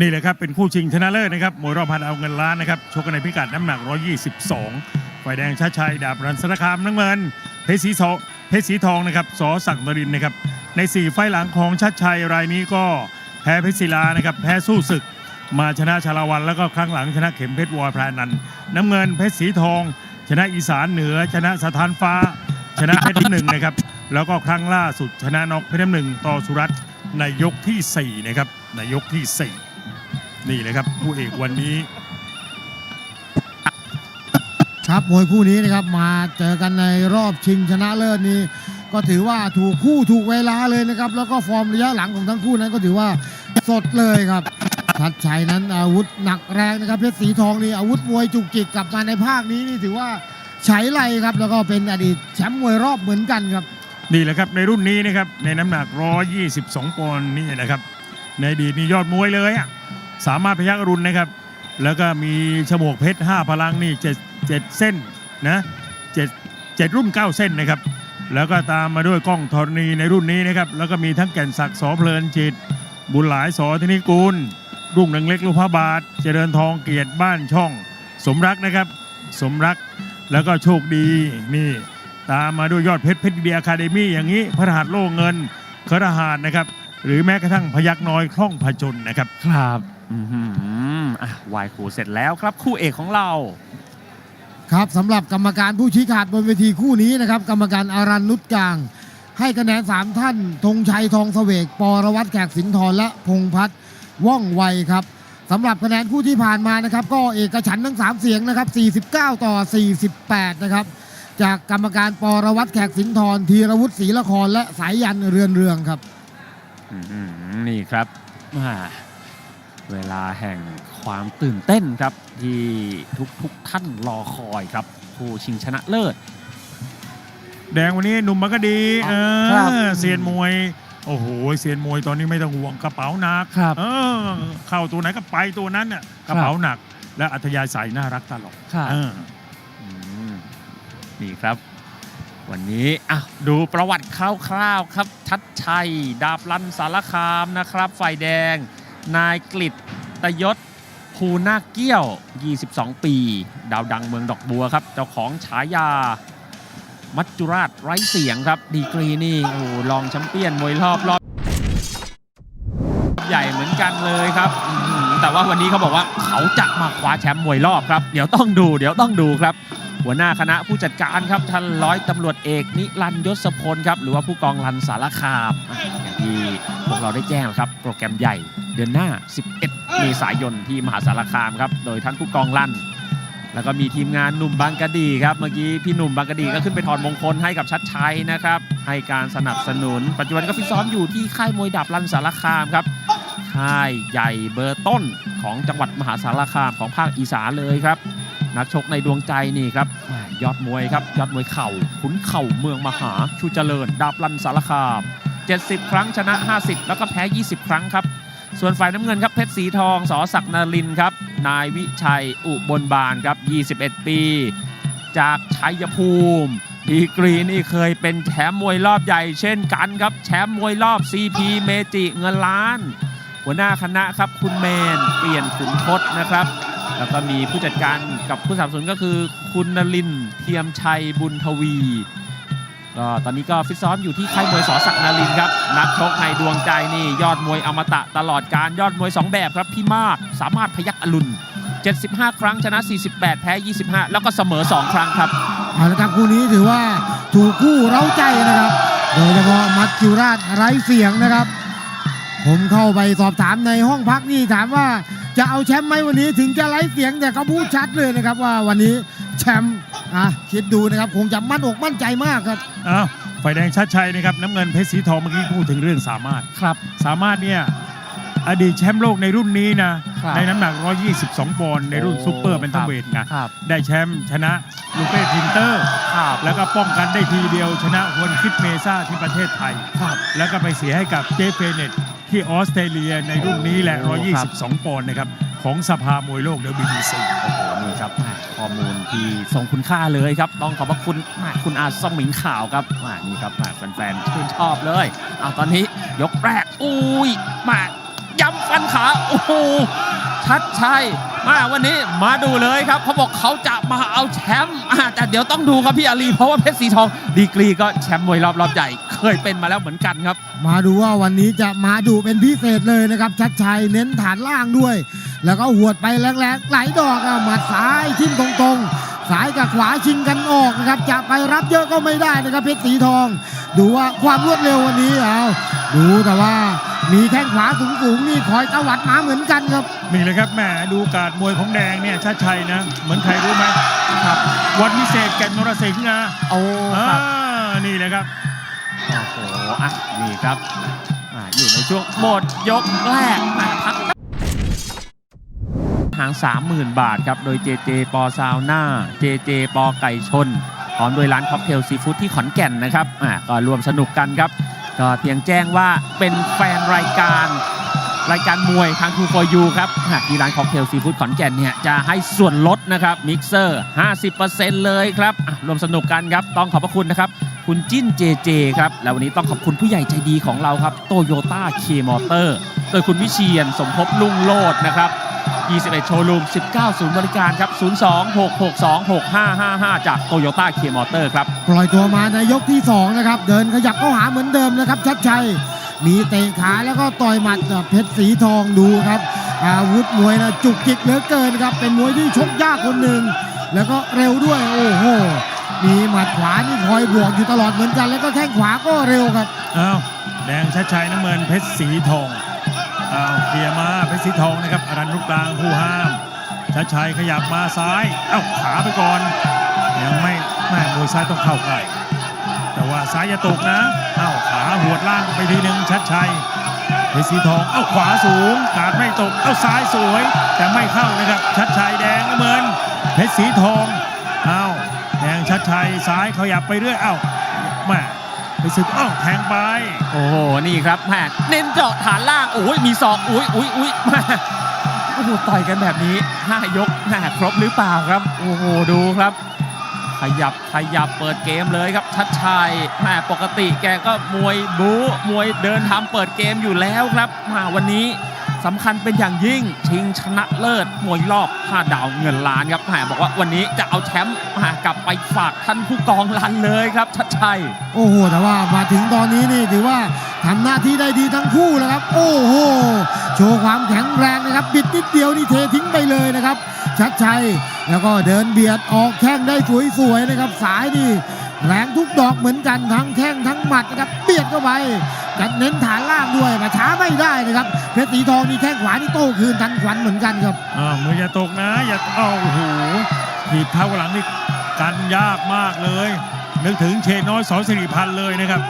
นี่แหละครับเป็นคู่ชิงชนะเลิศนะครับมวยรอบพันเอาเงินล้านนะครับชกกันในพิกัดน้ำหนัก 122 ฝ่ายแดงชาชัยดาบรันสารคามน้ำเงิน เพชรสีทองเพชรสีทองนะครับสอศักนรินนะครับใน 4 ไฟหลังของชาชัยรายนี้ก็แพ้เพชรศิลานะครับแพ้สู้ศึก มาชนะชาละวัน แล้วก็ครั้งหลังชนะเข็มเพชรวอยพรานันน้ำเงินเพชรสีทอง ชนะอีสานเหนือ ชนะสถานฟ้า ชนะเพชรที่หนึ่งนะครับแล้วก็ครั้งล่าสุดชนะนอกเพชรน้ำหนึ่งต่อสุรัตน์ในยกที่สี่นะครับในยกที่สี่ นี่เลยครับผู้เอกวันนี้ ครับมวยคู่นี้นะครับมาเจอกันในรอบชิงชนะเลิศนี้ ก็ถือว่าถูกคู่ถูกเวลาเลยนะครับ แล้วก็ฟอร์มระยะหลังของทั้งคู่นั้นก็ถือว่าสดเลยครับชัดชัยนั้นอาวุธหนักแรงนะครับเพชรสีทองนี่อาวุธมวยจุกจิกกลับมาในภาคนี้นี่ถือว่าใช้ไรครับ แล้วก็เป็นอดีตแชมป์มวยรอบเหมือนกันครับ นี่แหละครับในรุ่นนี้นะครับในน้ำหนัก 122 ปอนด์นี่นะครับ ในอดีตนี่ยอดมวยเลยอะ สามารถพยักอรุณนะครับ แล้วก็มีฉมวกเพชร 5 พลังนี่เจ็ดเจ็ดเส้นนะเจ็ดเจ็ดรุ่น 9 เส้นนะครับ แล้วก็ตามมาด้วยกล้องธรณีในรุ่นนี้นะครับ แล้วก็มีทั้งแก่นศักดิ์สอเพลินจิต บุญหลายสอธนิกูล รุ่งหนังเล็กลูกพระบาท เจริญทองเกียรติบ้านช่อง สมรักนะครับ สมรักแล้วก็โชคดีนี่ตามมาด้วยยอดเพชรเพชรเดียคาเดมี่อย่างนี้พระรหัสโล่เงินครหัสนะครับ หรือแม้กระทั่งพยักน้อยคล่องผจญนะครับ ครับอือหืออะวายคู่เสร็จแล้วครับ คู่เอกของเรา ครับสำหรับกรรมการผู้ชี้ขาดบนเวทีคู่นี้นะครับ กรรมการอารันนุชกลาง ให้คะแนน 3 ท่านธงชัยทองเสวกปรวัตรแขกสินทรและพงษ์พัฒน์ว่องไวครับสำหรับคะแนนคู่ที่ผ่านมานะครับ ก็เอกฉันท์ทั้ง 3 เสียงนะครับ 49 ต่อ 48 นะครับ จากกรรมการปรวัตรแขกสินทรธีรวุฒิศรีละครและสายยันเรือนเรืองครับ อื้อหือนี่ครับอ่าเวลาแห่งความตื่นเต้นครับ ที่ทุกทุกๆท่านรอคอยครับ ผู้ชิงชนะเลิศ แดงวันนี้หนุ่มมันก็ดีเอครับ อเซียนมวย โอ้โหเซียนมวยตอนนี้ไม่ต้องห่วงกระเป๋าหนักครับ เออเข้าตัวไหนก็ไปตัวนั้นน่ะกระเป๋าหนัก และอัธยาศัยน่ารักตลอดครับ เออ อืมนี่ครับ วันนี้อะดูประวัติคร่าวๆครับชัดชัย ดาบลันสารคามนะครับฝ่ายแดง นายกฤษตยศภูนาเกี้ยว 22 ปี ดาวดังเมืองดอกบัวครับ เจ้าของฉายา มัจจุราชไร้เสียงครับ ดีกรีนี่โอ้โหรองแชมเปี้ยนมวยรอบรอบใหญ่เหมือนกันเลยครับ แต่ว่าวันนี้เขาบอกว่าเขาจะมาคว้าแชมป์มวยรอบครับ เดี๋ยวต้องดู เดี๋ยวต้องดูครับ หัวหน้าคณะผู้จัดการครับท่านร้อยตำรวจเอกนิรันยศพลครับหรือว่าผู้กองรันสารคามอย่างที่พวกเราได้แจ้งครับ โปรแกรมใหญ่เดือนหน้า 11 เมษายนที่มหาสารคามครับโดยท่านผู้กองรันแล้วก็มีทีมงานหนุ่มบางกะดีครับเมื่อกี้พี่หนุ่มบางกะดีก็ขึ้นไปถอดมงคลให้กับชัดชัยนะครับให้การสนับสนุน ปัจจุบันก็ฟิตซ้อมอยู่ที่ค่ายมวยดับรันสารคามครับค่ายใหญ่เบอร์ต้นของจังหวัดมหาสารคามของภาคอีสานเลยครับ นักชกในดวงใจนี่ครับยอดมวยครับยอดมวยเข่าขุนเข่าเมืองมหาชูเจริญ ดาบรันสารคาม 70 ครั้งชนะ 50 แล้วก็แพ้ 20 ครั้งครับ ส่วนฝ่ายน้ำเงินครับเพชรสีทองสอศักนรินครับนายวิชัยอุบลบานครับ 21 ปี จากชัยภูมิดีกรีนี่เคยเป็นแชมป์มวยรอบใหญ่เช่นกันครับแชมป์มวยรอบ CP เมจิเงินล้าน หัวหน้าคณะครับคุณเมนเปลี่ยนขุนทศนะครับ แล้วก็มีผู้จัดการกับผู้สนับสนุนก็คือคุณนลินเทียมชัยบุญทวีก็ตอนนี้ก็ฟิตซ้อมอยู่ที่ค่ายมวยสอศักดิ์นารินครับนักชกในดวงใจนี่ยอดมวยอมตะตลอดการยอดมวย 2 แบบครับพี่มากสามารถพยักอรุณ 75 ครั้งชนะ 48 แพ้ 25 แล้วก็เสมอ 2 ครั้งครับเอาละครับคู่นี้ถือว่าถูกคู่เร้าใจนะครับ โดยเฉพาะมัจจุราชไร้เสียงนะครับ ผมเข้าไปสอบถามในห้องพักนี่ถามว่า จะเอาแชมป์ไหมวันนี้ถึงจะไร้เสียงแต่เขาพูดชัดเลยนะครับว่าวันนี้แชมป์อะคิดดูนะครับคงจะมั่นอกมั่นใจมากครับอ้าวฝ่ายแดงชัดชัยนะครับน้ำเงินเพชรสีทองเมื่อกี้พูดถึงเรื่องสามารถ ครับ สามารถเนี่ยอดีตแชมป์โลกในรุ่นนี้นะครับ ในน้ำหนัก 122 ปอนด์ในรุ่นโอ้ซูเปอร์เป็นตัเวทไงครับได้แชมป์ชนะลูเป้ทินเตอร์ ครับแล้วก็ป้องกันได้ทีเดียวชนะฮวนคิดเมซ่าที่ประเทศไทย ครับ แล้วก็ไปเสียให้กับเจฟเฟเนต ที่ออสเตรเลียในรุ่นนี้แหละ โอ้ครับ 122 ปอนด์นะครับ ของสภามวยโลก WBC โอ้โหนี่ครับแหม่ข้อมูลที่ทรงคุณค่าเลยครับ ต้องขอบพระคุณแหม่คุณอาสมิงข่าวครับแหม่นี่ครับแหม่แฟนๆชื่นชอบเลยเอาตอนนี้ยกแรกอุ้ยแหม่ย้ำฟันขาโอ้โหชัดชัยมาวันนี้มาดูเลยครับเขาบอกเขาจะมาเอาแชมป์อ่าแต่เดี๋ยวต้องดูครับพี่อาลีเพราะว่าเพชรสีทองดีกรีก็แชมป์มวยรอบรอบใหญ่ เคยเป็นมาแล้วเหมือนกันครับ มาดูว่าวันนี้จะมาดูเป็นพิเศษเลยนะครับ ชัดชัยเน้นฐานล่างด้วย แล้วก็หวดไปแรงๆหลายดอกอะหมัดซ้ายทิ่มตรงๆซ้ายกับขวาชิงกันออกนะครับ จะไปรับเยอะก็ไม่ได้นะครับเพชรสีทอง ดูว่าความรวดเร็ววันนี้เอาดูแต่ว่ามีแข้งขวาสูงๆนี่คอยตวัดมาเหมือนกันครับนี่เลยครับแหมดูการมวยของแดงเนี่ยชัดชัยนะ เหมือนใครรู้ไหมครับวันพิเศษแก่นนรสิงห์นะโอ้อ่าครับนี่เลยครับ โอ้โหอะนี่ครับอ่าอยู่ในช่วงหมดยกแรกอะพักหาง 30,000 บาทครับ โดย JJ ปอซาวน่า JJ ปอไก่ชน พร้อมด้วยร้านค็อกเทลซีฟู้ดที่ขอนแก่นนะครับอ่าก็รวมสนุกกันครับ ก็เพียงแจ้งว่าเป็นแฟนรายการรายการมวยทาง True for You ครับ หากที่ร้านค็อกเทลซีฟู้ดขอนแก่นเนี่ยจะให้ส่วนลดนะครับ มิกเซอร์ 50%เลยครับอะรวมสนุกกันครับ ต้องขอบพระคุณนะครับ คุณจิ้นเจเจครับ และวันนี้ต้องขอบคุณผู้ใหญ่ใจดีของเราครับโตโยต้าเคมอเตอร์โดยคุณวิเชียนสมภพลุ่งโลดนะครับ 21 โชว์รูม 19 ศูนย์บริการครับ 02-662-6555 จากโตโยต้าเคมอเตอร์ครับ ปล่อยตัวมาในยกที่ 2 นะครับ เดินขยับเข้าหาเหมือนเดิมนะครับ ชัดชัย มีเตะขาแล้วก็ต่อยหมัดกับเพชรสีทองดูครับ อาวุธมวยนะจุกจิกเหลือเกินครับ เป็นมวยที่ชกยากคนหนึ่ง แล้วก็เร็วด้วย โอ้โห มีหมัดขวานี่คอยบวกอยู่ตลอดเหมือนกันแล้วก็แข้งขวาก็เร็วครับอ้าวแดงชัดชัยน้ำเงินเพชรสีทองอ้าวเคลียมาเพชรสีทองนะครับอรันลูกกลางผู้ห้ามชัดชัยขยับมาซ้ายเอ้าขาไปก่อน ยังไม่แม่มวยซ้ายต้องเข้าใกล้แต่ว่าซ้ายอย่าตกนะเอ้าขาหัวดล่างไปทีหนึ่งชัดชัยเพชรสีทองเอ้าขวาสูงกาดไม่ตกเอ้าซ้ายสวย แต่ไม่เข้านะครับชัดชัยแดงน้ำเงินเพชรสีทอง ซ้ายขยับไปเรื่อยเอ้าแม่เพชรสีทองเอ้าแทงไป โอ้โห นี่ครับแม่เน้นเจาะฐานล่าง โอ้ยมีศอกอุ้ยอุ้ยอุ้ยแม่โอ้โห ต่อยกันแบบนี้5ยกแม่ครบหรือเปล่าครับ โอ้โห ดูครับ ขยับ ขยับ เปิดเกมเลยครับ ชัดชัยแม่ปกติแกก็มวยบู๊ มวยเดินทำเปิดเกมอยู่แล้วครับมาวันนี้ สำคัญเป็นอย่างยิ่งชิงชนะเลิศมวยรอบ5ดาวเงินล้านครับแม่บอกว่าวันนี้จะเอาแชมป์มากลับไปฝากท่านผู้กองลันเลยครับชัดชัยโอ้โหแต่ว่ามาถึงตอนนี้นี่ถือว่าทำหน้าที่ได้ดีทั้งคู่แล้วครับ โอ้โหโชว์ความแข็งแรงนะครับบิดนิดเดียวนี่เททิ้งไปเลยนะครับ ชัดชัยแล้วก็เดินเบียดออกแข้งได้สวยๆนะครับ สายนี่แรงทุกดอกเหมือนกันทั้งแข้งทั้งหมัดนะครับเบียดเข้าไป จัดเน้นฐานล่างด้วยมาช้าไม่ได้นะครับเพชรสีทองนี่แข้งขวานี่โต้คืนทันขวัญเหมือนกันครับอ้าวมืออย่าตกนะอย่าเอ้าโอ้โหถีบเท้าหลังนี่กันยากมากเลย นึกถึงเชนน้อยสอนสิริพันธ์เลยนะครับ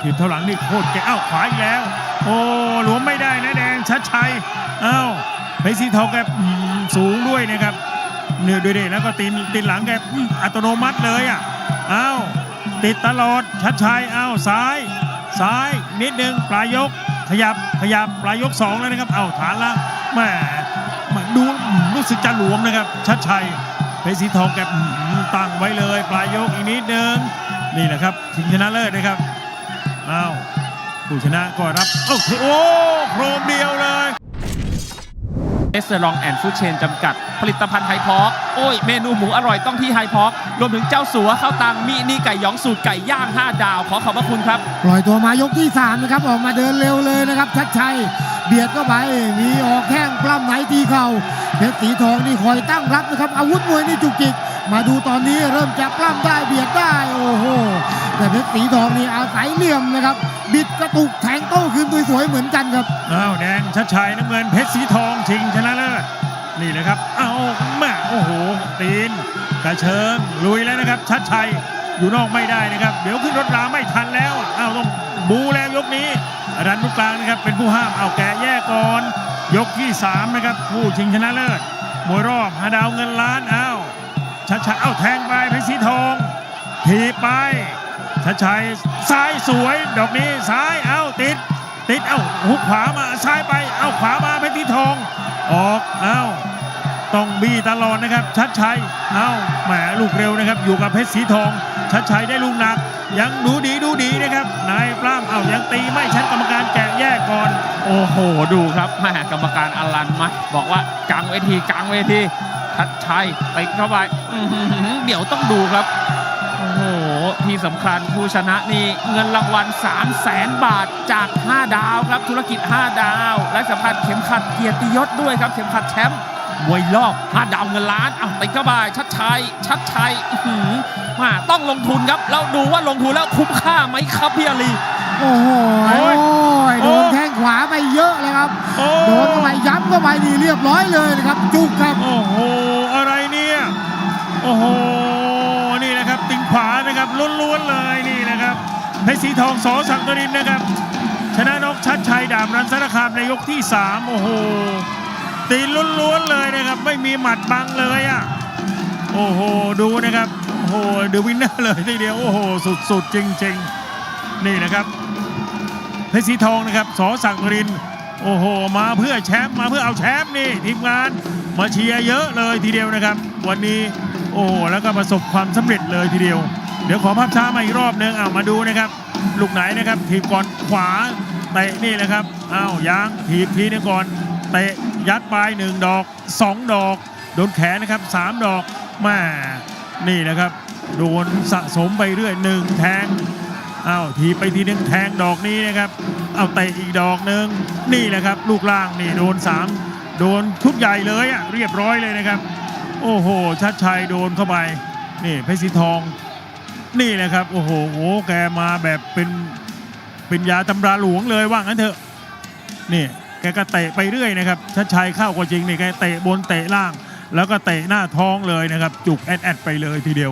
ถีบเท้าหลังนี่โคตรแกเอ้าขวาอีกแล้ว โอ้หลวมไม่ได้นะแดงชัดชัยเอ้าเพชรสีทองแกสูงด้วยนะครับเนื้อด้วยเดแล้วก็ตีนตีนหลังแกอัตโนมัติเลยอะเอ้าติดตลอดชัดชัยเอ้าซ้าย ซ้ายนิดนึงปลายยก ขยับขยับปลายยกสองแล้วนะครับ เอ้าฐานล่างแหมดูรู้สึกจะหลวมนะครับชัดชัยเพชรสีทองแกตั้งไว้เลย ปลายยกอีกนิดนึงนี่แหละครับชิงชนะเลิศนะครับเอ้าผู้ชนะก็รับโอ้โหโครมเดียวเลยเอสเซอร์ลองแอนด์ฟูเชนจำกัด ผลิตภัณฑ์ไฮพอกโอ้ย เมนูหมูอร่อยต้องที่ไฮพอกรวมถึงเจ้าสัวข้าวตังมินิไก่หยองสูตรไก่ย่าง 5 ดาว ขอขอบพระคุณครับ ปล่อยตัวมายกที่ 3 นะครับ ออกมาเดินเร็วเลยนะครับ ชัดชัย เบียดเข้าไป มีออกแข้งปล้ำไหนตีเข่าเพชรสีทองนี่คอยตั้งรับนะครับ อาวุธมวยนี่จุกจิก มาดูตอนนี้เริ่มจะปล้ำได้เบียดได้ โอ้โห แต่เพชรสีทองนี่อาศัยเหลี่ยมนะครับ บิดกระตุกแทงโต้คืนสวยๆเหมือนกันครับ อ้าวแดงชัดชัยน้ำเงินเพชรสีทองชิงชนะเลิศ นี่เลยครับ เอาแม่โอ้โห ตีนกระเชิงลุยแล้วนะครับ ชัดชัยอยู่นอกไม่ได้นะครับ เดี๋ยวขึ้นรถราไม่ทันแล้วอ้าวต้องบูแล้วยกนี้อรันลูกกลางนะครับ เป็นผู้ห้ามเอาแกะแยกก่อน ยกที่ 3 นะครับ ผู้ชิงชนะเลิศมวยรอบหาดาวเงินล้านอ้าวชัดชัยเอ้าแทงไปเพชรสีทองถีบไปชัดชัยซ้ายสวย ดอกนี้ซ้ายเอ้าติด ติดเอ้าหุกขวามาซ้ายไปเอ้าขวามาเพชรสีทอง ออกเอ้าต้องบี้ตลอดนะครับ ชัดชัยเอ้าแหมลูกเร็วนะครับ อยู่กับเพชรสีทอง ชัดชัยได้ลูกหนัก ยังดูดีดูดีนะครับนายปล้ำเอายังตีไม่ชัดกรรมการแกะแยกก่อน โอ้โห ดูครับแม่กรรมการอลันมาบอกว่ากลางเวทีกลางเวทีทัดชัยไปเข้าไปเดี๋ยวต้องดูครับโอ้โห ที่สำคัญผู้ชนะนี่เงินรางวัล 3 0 0แสนบาทจาก 5 ดาวครับ ธุรกิจ 5 ดาว และสำคัญเข็มขัดเกียรติยศด้วยครับ เข็มขัดแชมป์มวยรอบ 5 ดาวเงินล้านอะติดเข้าไปชัดชัย ชัดชัยอื้อหือมาต้องลงทุนครับ แล้วดูว่าลงทุนแล้วคุ้มค่าไหมครับพี่อาลีโอ้โหโอ้ยโดนแข้งขวาไปเยอะเลยครับโอ้โดนเข้าไปย้ำเข้าไปดีเรียบร้อยเลยนะครับ จุกครับ โอ้โห อะไรเนี่ย โอ้โห นะครับล้วนๆเลยนี่นะครับเพชรสีทองสอสังกรินนะครับ ชนะนกชัดชัยดาบรันสารคามในยกที่ 3 โอ้โหตีล้วนๆเลยนะครับ ไม่มีหมัดบังเลยอะโอ้โหดูนะครับโอ้โหเดวินเนอร์เลยทีเดียวโอ้โหสุดๆจริงๆ นี่นะครับเพชรสีทองนะครับสอสังกรินโอ้โห มาเพื่อแชมป์มาเพื่อเอาแชมป์นี่ทีมงานมาเชียร์เยอะเลยทีเดียวนะครับ วันนี้โอ้โหแล้วก็ประสบความสำเร็จเลยทีเดียว เดี๋ยวขอภาพช้ามาอีกรอบนึงเอามาดูนะครับ ลูกไหนนะครับทีบก่อนขวาเตะนี่นะครับอ้าวยางทีบทีนึงก่อนเตะยัดปลายหนึ่งดอกสองดอก โดนแขนนะครับสามดอกแม่นี่นะครับ โดนสะสมไปเรื่อยหนึ่งแทงอ้าวทีไปทีนึงแทงดอกนี้นะครับเอาเตะอีกดอกหนึ่งนี่แหละครับ ลูกล่างนี่โดนสามโดนชุดใหญ่เลยอะเรียบร้อยเลยนะครับ โอ้โหชัดชัยโดนเข้าไปนี่เพชรสีทอง นี่แหละครับ โอ้โหโอ้แกมาแบบเป็นเป็นยาตำราหลวงเลยว่างั้นเถอะนี่แกก็เตะไปเรื่อยนะครับชัดชัยเข้าก็จริงนี่แกเตะบนเตะล่าง แล้วก็เตะหน้าท้องเลยนะครับ จุกแอดแอดไปเลยทีเดียว